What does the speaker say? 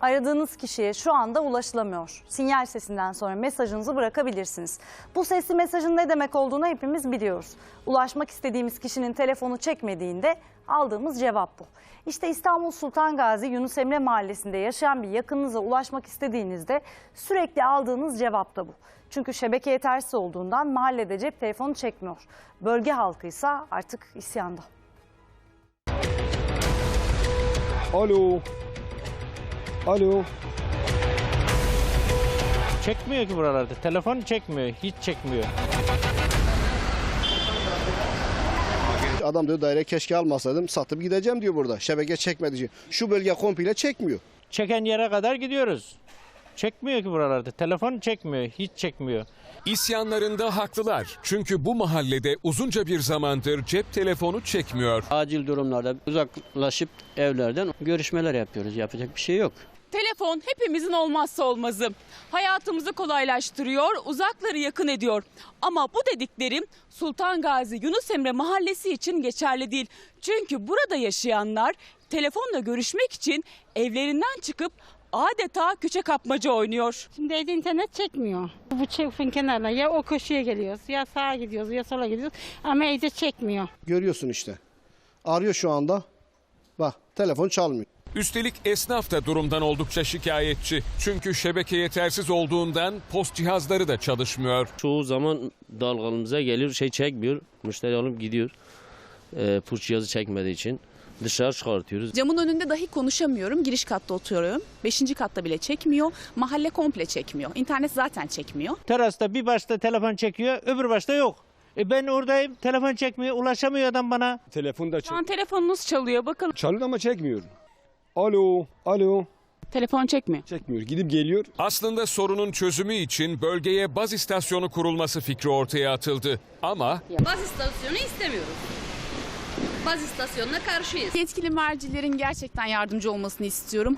Aradığınız kişiye şu anda ulaşılamıyor. Sinyal sesinden sonra mesajınızı bırakabilirsiniz. Bu sesli mesajın ne demek olduğunu hepimiz biliyoruz. Ulaşmak istediğimiz kişinin telefonu çekmediğinde aldığımız cevap bu. İşte İstanbul Sultan Gazi Yunus Emre Mahallesi'nde yaşayan bir yakınınıza ulaşmak istediğinizde sürekli aldığınız cevap da bu. Çünkü şebeke yetersiz olduğundan mahallede cep telefonu çekmiyor. Bölge halkı ise artık isyanda. Alo. Alo. Çekmiyor ki buralarda. Telefon çekmiyor. Hiç çekmiyor. Adam diyor daire keşke almasaydım satıp gideceğim diyor burada. Şebeke çekmedi diyor. Şu bölge komple çekmiyor. Çeken yere kadar gidiyoruz. Çekmiyor ki buralarda. Telefon çekmiyor. Hiç çekmiyor. İsyanlarında haklılar. Çünkü bu mahallede uzunca bir zamandır cep telefonu çekmiyor. Acil durumlarda uzaklaşıp evlerden görüşmeler yapıyoruz. Yapacak bir şey yok. Telefon hepimizin olmazsa olmazı. Hayatımızı kolaylaştırıyor, uzakları yakın ediyor. Ama bu dediklerim Sultan Gazi Yunus Emre Mahallesi için geçerli değil. Çünkü burada yaşayanlar telefonla görüşmek için evlerinden çıkıp adeta küçe kapmaca oynuyor. Şimdi evde internet çekmiyor. Bu çöpün kenarına ya o köşeye geliyoruz ya sağa gidiyoruz ya sola gidiyoruz ama evde çekmiyor. Görüyorsun işte. Arıyor şu anda. Bak telefon çalmıyor. Üstelik esnaf da durumdan oldukça şikayetçi. Çünkü şebeke yetersiz olduğundan post cihazları da çalışmıyor. Çoğu zaman dalgalımıza gelir şey çekmiyor. Müşteri alıp gidiyor. E, push cihazı çekmediği için dışarı çıkartıyoruz. Camın önünde dahi konuşamıyorum. Giriş katta oturuyorum. Beşinci katta bile çekmiyor. Mahalle komple çekmiyor. İnternet zaten çekmiyor. Terasta bir başta telefon çekiyor, öbür başta yok. E ben oradayım, telefon çekmiyor, ulaşamıyor adam bana. Telefon da Şu an telefonunuz çalıyor. Bakın Çalıyor ama çekmiyor. Alo. Alo. telefon çekmiyor. Çekmiyor. Gidip geliyor. Aslında sorunun çözümü için bölgeye baz istasyonu kurulması fikri ortaya atıldı. Ama Baz istasyonu istemiyoruz. Baz istasyonuna karşıyız. Yetkili mercilerin gerçekten yardımcı olmasını istiyorum.